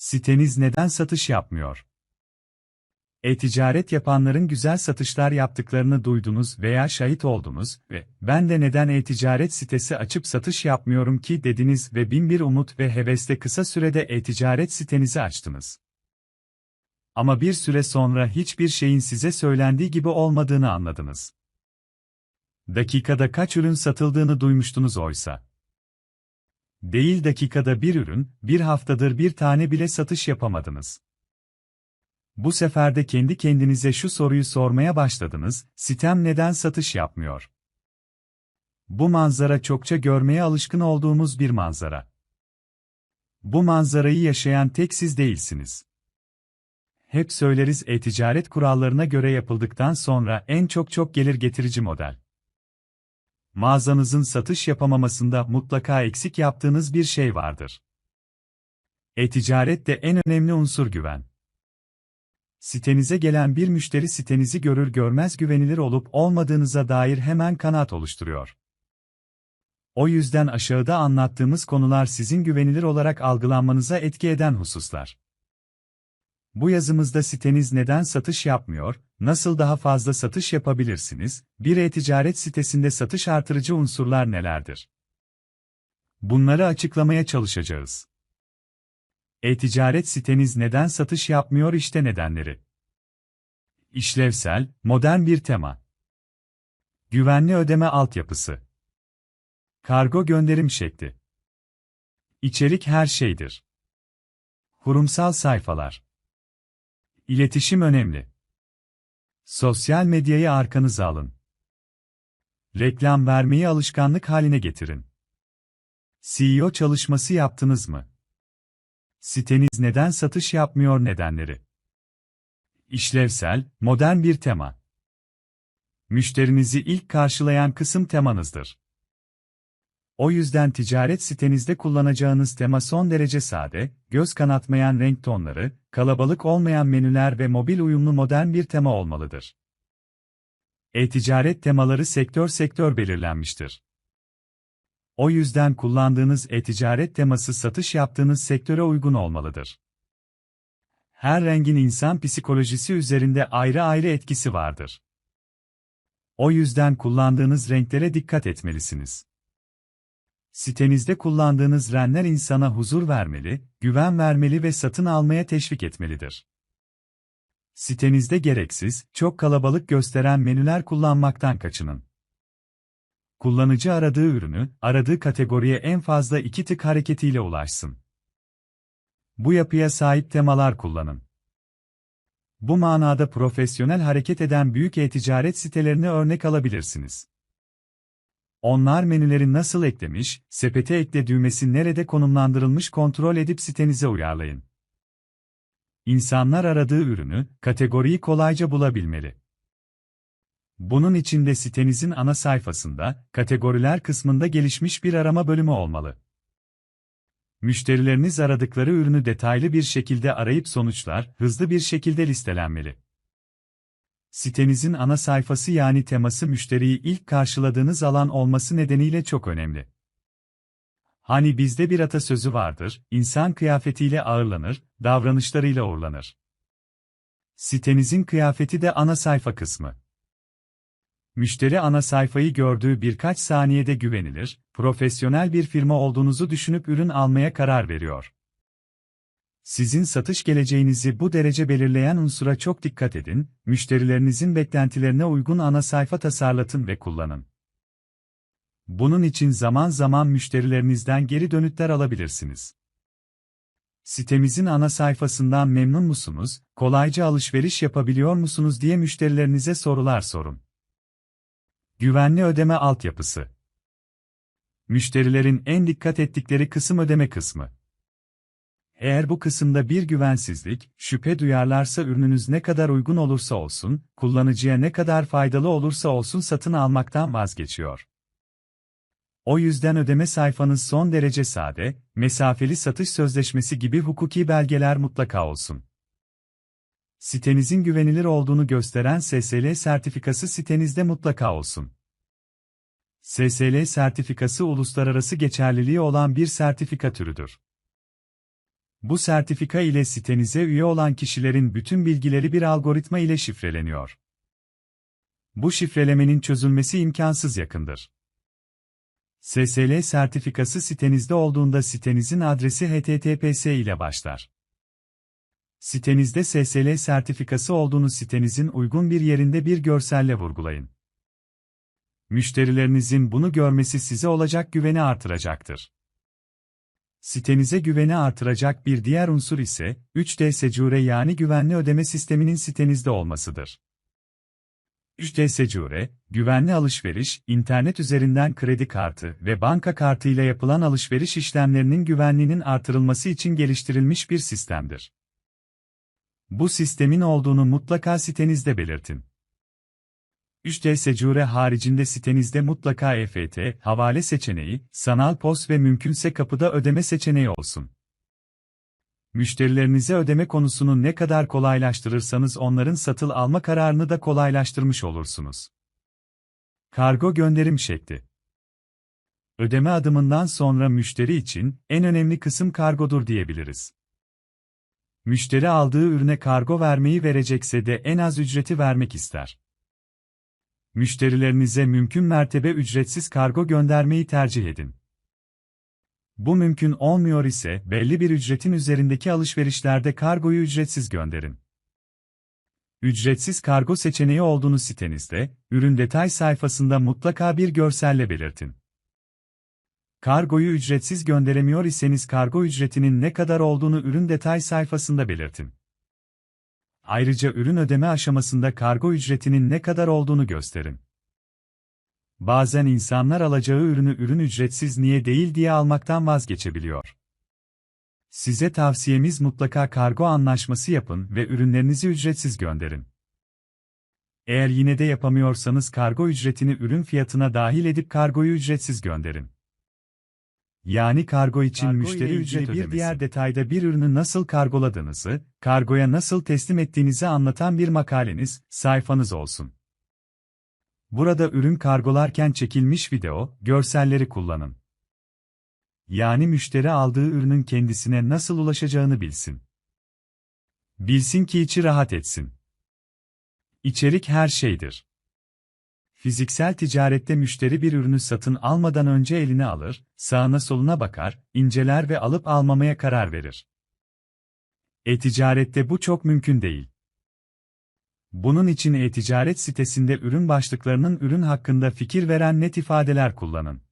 Siteniz neden satış yapmıyor? E-ticaret yapanların güzel satışlar yaptıklarını duydunuz veya şahit oldunuz ve ben de neden e-ticaret sitesi açıp satış yapmıyorum ki dediniz ve bin bir umut ve hevesle kısa sürede e-ticaret sitenizi açtınız. Ama bir süre sonra hiçbir şeyin size söylendiği gibi olmadığını anladınız. Dakikada kaç ürün satıldığını duymuştunuz oysa. Değil dakikada bir ürün, bir haftadır bir tane bile satış yapamadınız. Bu sefer de kendi kendinize şu soruyu sormaya başladınız, sitem neden satış yapmıyor? Bu manzara çokça görmeye alışkın olduğumuz bir manzara. Bu manzarayı yaşayan tek siz değilsiniz. Hep söyleriz e-ticaret kurallarına göre yapıldıktan sonra en çok çok gelir getirici model. Mağazanızın satış yapamamasında mutlaka eksik yaptığınız bir şey vardır. E-ticarette en önemli unsur güven. Sitenize gelen bir müşteri sitenizi görür görmez güvenilir olup olmadığınıza dair hemen kanaat oluşturuyor. O yüzden aşağıda anlattığımız konular sizin güvenilir olarak algılanmanıza etki eden hususlar. Bu yazımızda siteniz neden satış yapmıyor, nasıl daha fazla satış yapabilirsiniz, bir e-ticaret sitesinde satış artırıcı unsurlar nelerdir? Bunları açıklamaya çalışacağız. E-ticaret siteniz neden satış yapmıyor işte nedenleri. İşlevsel, modern bir tema. Güvenli ödeme altyapısı. Kargo gönderim şekli. İçerik her şeydir. Kurumsal sayfalar. İletişim önemli. Sosyal medyayı arkanıza alın. Reklam vermeyi alışkanlık haline getirin. CEO çalışması yaptınız mı? Siteniz neden satış yapmıyor nedenleri? İşlevsel, modern bir tema. Müşterinizi ilk karşılayan kısım temanızdır. O yüzden ticaret sitenizde kullanacağınız tema son derece sade, göz kanatmayan renk tonları, kalabalık olmayan menüler ve mobil uyumlu modern bir tema olmalıdır. E-ticaret temaları sektör sektör belirlenmiştir. O yüzden kullandığınız e-ticaret teması satış yaptığınız sektöre uygun olmalıdır. Her rengin insan psikolojisi üzerinde ayrı ayrı etkisi vardır. O yüzden kullandığınız renklere dikkat etmelisiniz. Sitenizde kullandığınız renler insana huzur vermeli, güven vermeli ve satın almaya teşvik etmelidir. Sitenizde gereksiz, çok kalabalık gösteren menüler kullanmaktan kaçının. Kullanıcı aradığı ürünü, aradığı kategoriye en fazla iki tık hareketiyle ulaşsın. Bu yapıya sahip temalar kullanın. Bu manada profesyonel hareket eden büyük e-ticaret sitelerini örnek alabilirsiniz. Onlar menüleri nasıl eklemiş, sepete ekle düğmesi nerede konumlandırılmış kontrol edip sitenize uyarlayın. İnsanlar aradığı ürünü, kategoriyi kolayca bulabilmeli. Bunun için de sitenizin ana sayfasında, kategoriler kısmında gelişmiş bir arama bölümü olmalı. Müşterileriniz aradıkları ürünü detaylı bir şekilde arayıp sonuçlar, hızlı bir şekilde listelenmeli. Sitenizin ana sayfası yani teması müşteriyi ilk karşıladığınız alan olması nedeniyle çok önemli. Hani bizde bir atasözü vardır, insan kıyafetiyle ağırlanır, davranışlarıyla uğurlanır. Sitenizin kıyafeti de ana sayfa kısmı. Müşteri ana sayfayı gördüğü birkaç saniyede güvenilir, profesyonel bir firma olduğunuzu düşünüp ürün almaya karar veriyor. Sizin satış geleceğinizi bu derece belirleyen unsura çok dikkat edin, müşterilerinizin beklentilerine uygun ana sayfa tasarlatın ve kullanın. Bunun için zaman zaman müşterilerinizden geri dönütler alabilirsiniz. Sitemizin ana sayfasından memnun musunuz, kolayca alışveriş yapabiliyor musunuz diye müşterilerinize sorular sorun. Güvenli ödeme altyapısı. Müşterilerin en dikkat ettikleri kısım ödeme kısmı. Eğer bu kısımda bir güvensizlik, şüphe duyarlarsa ürününüz ne kadar uygun olursa olsun, kullanıcıya ne kadar faydalı olursa olsun satın almaktan vazgeçiyor. O yüzden ödeme sayfanız son derece sade, mesafeli satış sözleşmesi gibi hukuki belgeler mutlaka olsun. Sitenizin güvenilir olduğunu gösteren SSL sertifikası sitenizde mutlaka olsun. SSL sertifikası uluslararası geçerliliği olan bir sertifika türüdür. Bu sertifika ile sitenize üye olan kişilerin bütün bilgileri bir algoritma ile şifreleniyor. Bu şifrelemenin çözülmesi imkansız yakındır. SSL sertifikası sitenizde olduğunda sitenizin adresi HTTPS ile başlar. Sitenizde SSL sertifikası olduğunu sitenizin uygun bir yerinde bir görselle vurgulayın. Müşterilerinizin bunu görmesi size olacak güveni artıracaktır. Sitenize güveni artıracak bir diğer unsur ise 3D Secure yani güvenli ödeme sisteminin sitenizde olmasıdır. 3D Secure, güvenli alışveriş, internet üzerinden kredi kartı ve banka kartı ile yapılan alışveriş işlemlerinin güvenliğinin artırılması için geliştirilmiş bir sistemdir. Bu sistemin olduğunu mutlaka sitenizde belirtin. 3D Secure haricinde sitenizde mutlaka EFT, havale seçeneği, sanal pos ve mümkünse kapıda ödeme seçeneği olsun. Müşterilerinize ödeme konusunu ne kadar kolaylaştırırsanız onların satıl alma kararını da kolaylaştırmış olursunuz. Kargo gönderim şekli Ödeme adımından sonra müşteri için en önemli kısım kargodur diyebiliriz. Müşteri aldığı ürüne kargo vermeyi verecekse de en az ücreti vermek ister. Müşterilerinize mümkün mertebe ücretsiz kargo göndermeyi tercih edin. Bu mümkün olmuyor ise belli bir ücretin üzerindeki alışverişlerde kargoyu ücretsiz gönderin. Ücretsiz kargo seçeneği olduğunu sitenizde, ürün detay sayfasında mutlaka bir görselle belirtin. Kargoyu ücretsiz gönderemiyor iseniz kargo ücretinin ne kadar olduğunu ürün detay sayfasında belirtin. Ayrıca ürün ödeme aşamasında kargo ücretinin ne kadar olduğunu gösterin. Bazen insanlar alacağı ürünü ürün ücretsiz niye değil diye almaktan vazgeçebiliyor. Size tavsiyemiz mutlaka kargo anlaşması yapın ve ürünlerinizi ücretsiz gönderin. Eğer yine de yapamıyorsanız kargo ücretini ürün fiyatına dahil edip kargoyu ücretsiz gönderin. Yani kargo için kargo müşteri ücret bir ödemesi. diğer detayda bir ürünü nasıl kargoladığınızı, kargoya nasıl teslim ettiğinizi anlatan bir makaleniz, sayfanız olsun. Burada ürün kargolarken çekilmiş video, görselleri kullanın. Yani müşteri aldığı ürünün kendisine nasıl ulaşacağını bilsin. Bilsin ki içi rahat etsin. İçerik her şeydir. Fiziksel ticarette müşteri bir ürünü satın almadan önce eline alır, sağına soluna bakar, inceler ve alıp almamaya karar verir. E-ticarette bu çok mümkün değil. Bunun için e-ticaret sitesinde ürün başlıklarının ürün hakkında fikir veren net ifadeler kullanın.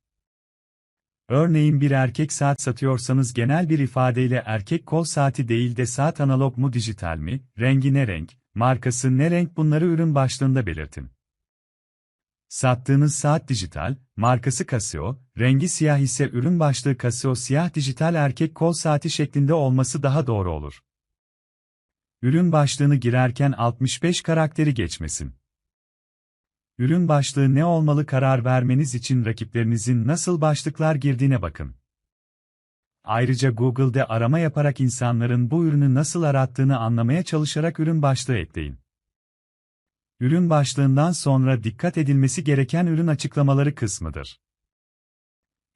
Örneğin bir erkek saat satıyorsanız genel bir ifadeyle erkek kol saati değil de saat analog mu dijital mi, rengi ne renk, markası ne renk bunları ürün başlığında belirtin. Sattığınız saat dijital, markası Casio, rengi siyah ise ürün başlığı Casio siyah dijital erkek kol saati şeklinde olması daha doğru olur. Ürün başlığını girerken 65 karakteri geçmesin. Ürün başlığı ne olmalı karar vermeniz için rakiplerinizin nasıl başlıklar girdiğine bakın. Ayrıca Google'de arama yaparak insanların bu ürünü nasıl arattığını anlamaya çalışarak ürün başlığı ekleyin. Ürün başlığından sonra dikkat edilmesi gereken ürün açıklamaları kısmıdır.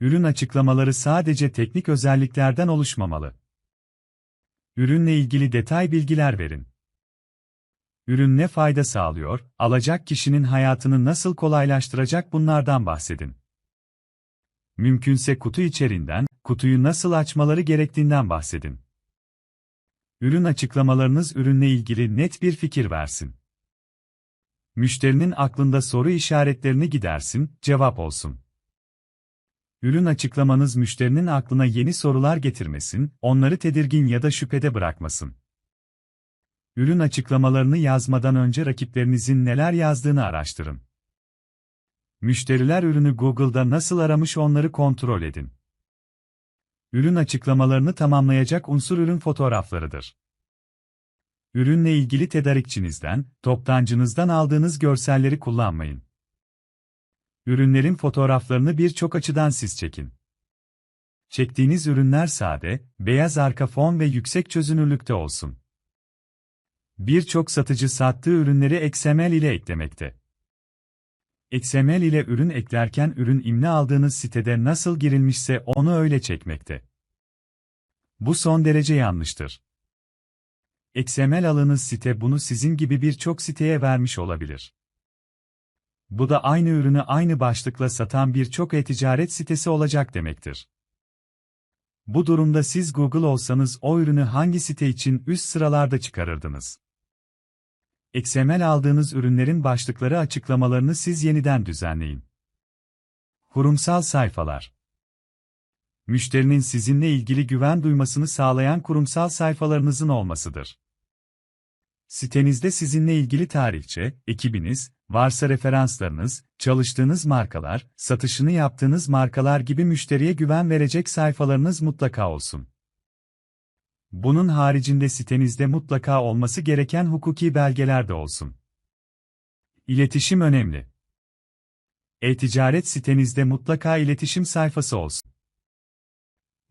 Ürün açıklamaları sadece teknik özelliklerden oluşmamalı. Ürünle ilgili detay bilgiler verin. Ürün ne fayda sağlıyor, alacak kişinin hayatını nasıl kolaylaştıracak bunlardan bahsedin. Mümkünse kutu içeriğinden, kutuyu nasıl açmaları gerektiğinden bahsedin. Ürün açıklamalarınız ürünle ilgili net bir fikir versin. Müşterinin aklında soru işaretlerini gidersin, cevap olsun. Ürün açıklamanız müşterinin aklına yeni sorular getirmesin, onları tedirgin ya da şüphede bırakmasın. Ürün açıklamalarını yazmadan önce rakiplerinizin neler yazdığını araştırın. Müşteriler ürünü Google'da nasıl aramış onları kontrol edin. Ürün açıklamalarını tamamlayacak unsur ürün fotoğraflarıdır. Ürünle ilgili tedarikçinizden, toptancınızdan aldığınız görselleri kullanmayın. Ürünlerin fotoğraflarını birçok açıdan siz çekin. Çektiğiniz ürünler sade, beyaz arka fon ve yüksek çözünürlükte olsun. Birçok satıcı sattığı ürünleri XML ile eklemekte. XML ile ürün eklerken ürün imle aldığınız sitede nasıl girilmişse onu öyle çekmekte. Bu son derece yanlıştır. XML alınız site bunu sizin gibi birçok siteye vermiş olabilir. Bu da aynı ürünü aynı başlıkla satan birçok e-ticaret sitesi olacak demektir. Bu durumda siz Google olsanız o ürünü hangi site için üst sıralarda çıkarırdınız? XML aldığınız ürünlerin başlıkları açıklamalarını siz yeniden düzenleyin. Kurumsal sayfalar Müşterinin sizinle ilgili güven duymasını sağlayan kurumsal sayfalarınızın olmasıdır. Sitenizde sizinle ilgili tarihçe, ekibiniz, varsa referanslarınız, çalıştığınız markalar, satışını yaptığınız markalar gibi müşteriye güven verecek sayfalarınız mutlaka olsun. Bunun haricinde sitenizde mutlaka olması gereken hukuki belgeler de olsun. İletişim önemli. E-ticaret sitenizde mutlaka iletişim sayfası olsun.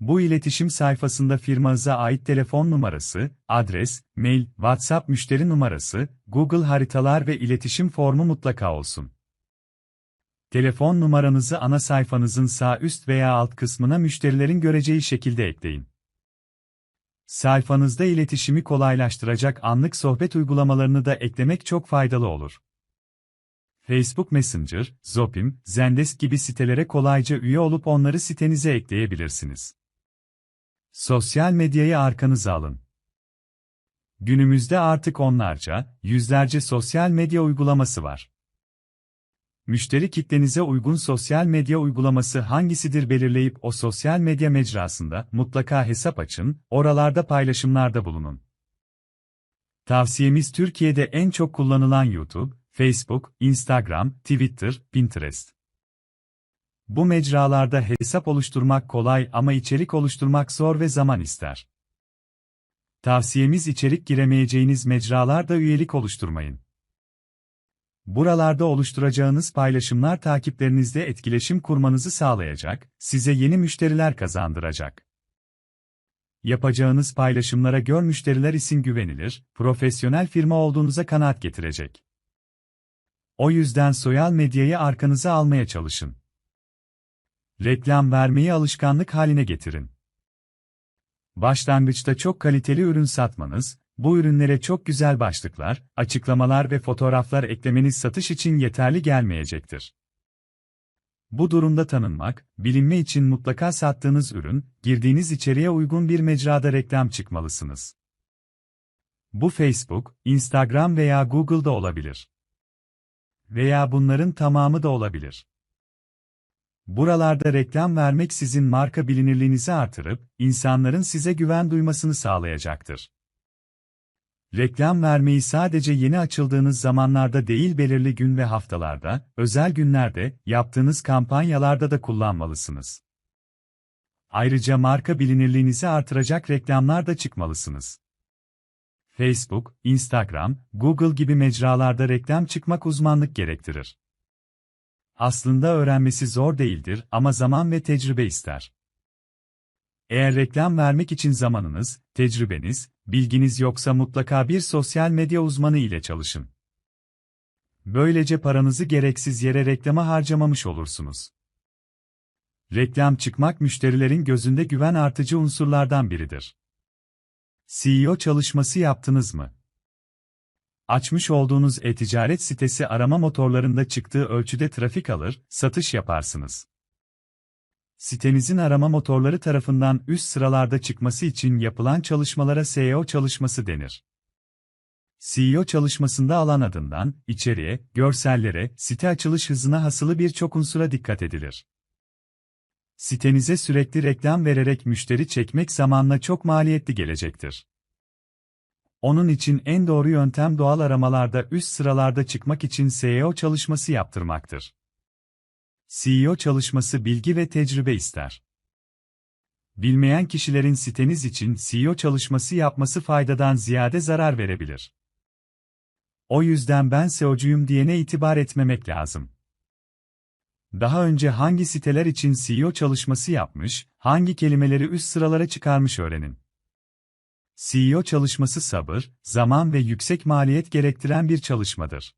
Bu iletişim sayfasında firmanıza ait telefon numarası, adres, mail, WhatsApp müşteri numarası, Google haritalar ve iletişim formu mutlaka olsun. Telefon numaranızı ana sayfanızın sağ üst veya alt kısmına müşterilerin göreceği şekilde ekleyin. Sayfanızda iletişimi kolaylaştıracak anlık sohbet uygulamalarını da eklemek çok faydalı olur. Facebook Messenger, Zopim, Zendesk gibi sitelere kolayca üye olup onları sitenize ekleyebilirsiniz. Sosyal medyayı arkanıza alın. Günümüzde artık onlarca, yüzlerce sosyal medya uygulaması var. Müşteri kitlenize uygun sosyal medya uygulaması hangisidir belirleyip o sosyal medya mecrasında mutlaka hesap açın, oralarda paylaşımlarda bulunun. Tavsiyemiz Türkiye'de en çok kullanılan YouTube, Facebook, Instagram, Twitter, Pinterest. Bu mecralarda hesap oluşturmak kolay ama içerik oluşturmak zor ve zaman ister. Tavsiyemiz içerik giremeyeceğiniz mecralarda üyelik oluşturmayın. Buralarda oluşturacağınız paylaşımlar takiplerinizde etkileşim kurmanızı sağlayacak, size yeni müşteriler kazandıracak. Yapacağınız paylaşımlara gör müşteriler isim güvenilir, profesyonel firma olduğunuza kanaat getirecek. O yüzden sosyal medyayı arkanıza almaya çalışın. Reklam vermeyi alışkanlık haline getirin. Başlangıçta çok kaliteli ürün satmanız, bu ürünlere çok güzel başlıklar, açıklamalar ve fotoğraflar eklemeniz satış için yeterli gelmeyecektir. Bu durumda tanınmak, bilinme için mutlaka sattığınız ürün, girdiğiniz içeriğe uygun bir mecrada reklam çıkmalısınız. Bu Facebook, Instagram veya Google'da olabilir. Veya bunların tamamı da olabilir. Buralarda reklam vermek sizin marka bilinirliğinizi artırıp, insanların size güven duymasını sağlayacaktır. Reklam vermeyi sadece yeni açıldığınız zamanlarda değil belirli gün ve haftalarda, özel günlerde, yaptığınız kampanyalarda da kullanmalısınız. Ayrıca marka bilinirliğinizi artıracak reklamlar da çıkmalısınız. Facebook, Instagram, Google gibi mecralarda reklam çıkmak uzmanlık gerektirir. Aslında öğrenmesi zor değildir ama zaman ve tecrübe ister. Eğer reklam vermek için zamanınız, tecrübeniz, bilginiz yoksa mutlaka bir sosyal medya uzmanı ile çalışın. Böylece paranızı gereksiz yere reklama harcamamış olursunuz. Reklam çıkmak müşterilerin gözünde güven artıcı unsurlardan biridir. CEO çalışması yaptınız mı? Açmış olduğunuz e-ticaret sitesi arama motorlarında çıktığı ölçüde trafik alır, satış yaparsınız. Sitenizin arama motorları tarafından üst sıralarda çıkması için yapılan çalışmalara SEO çalışması denir. SEO çalışmasında alan adından, içeriğe, görsellere, site açılış hızına hasılı birçok unsura dikkat edilir. Sitenize sürekli reklam vererek müşteri çekmek zamanla çok maliyetli gelecektir. Onun için en doğru yöntem doğal aramalarda üst sıralarda çıkmak için SEO çalışması yaptırmaktır. SEO çalışması bilgi ve tecrübe ister. Bilmeyen kişilerin siteniz için SEO çalışması yapması faydadan ziyade zarar verebilir. O yüzden ben SEO'cuyum diyene itibar etmemek lazım. Daha önce hangi siteler için SEO çalışması yapmış, hangi kelimeleri üst sıralara çıkarmış öğrenin. CEO çalışması sabır, zaman ve yüksek maliyet gerektiren bir çalışmadır.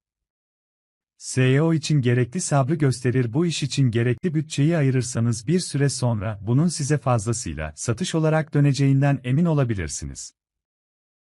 SEO için gerekli sabrı gösterir bu iş için gerekli bütçeyi ayırırsanız bir süre sonra bunun size fazlasıyla satış olarak döneceğinden emin olabilirsiniz.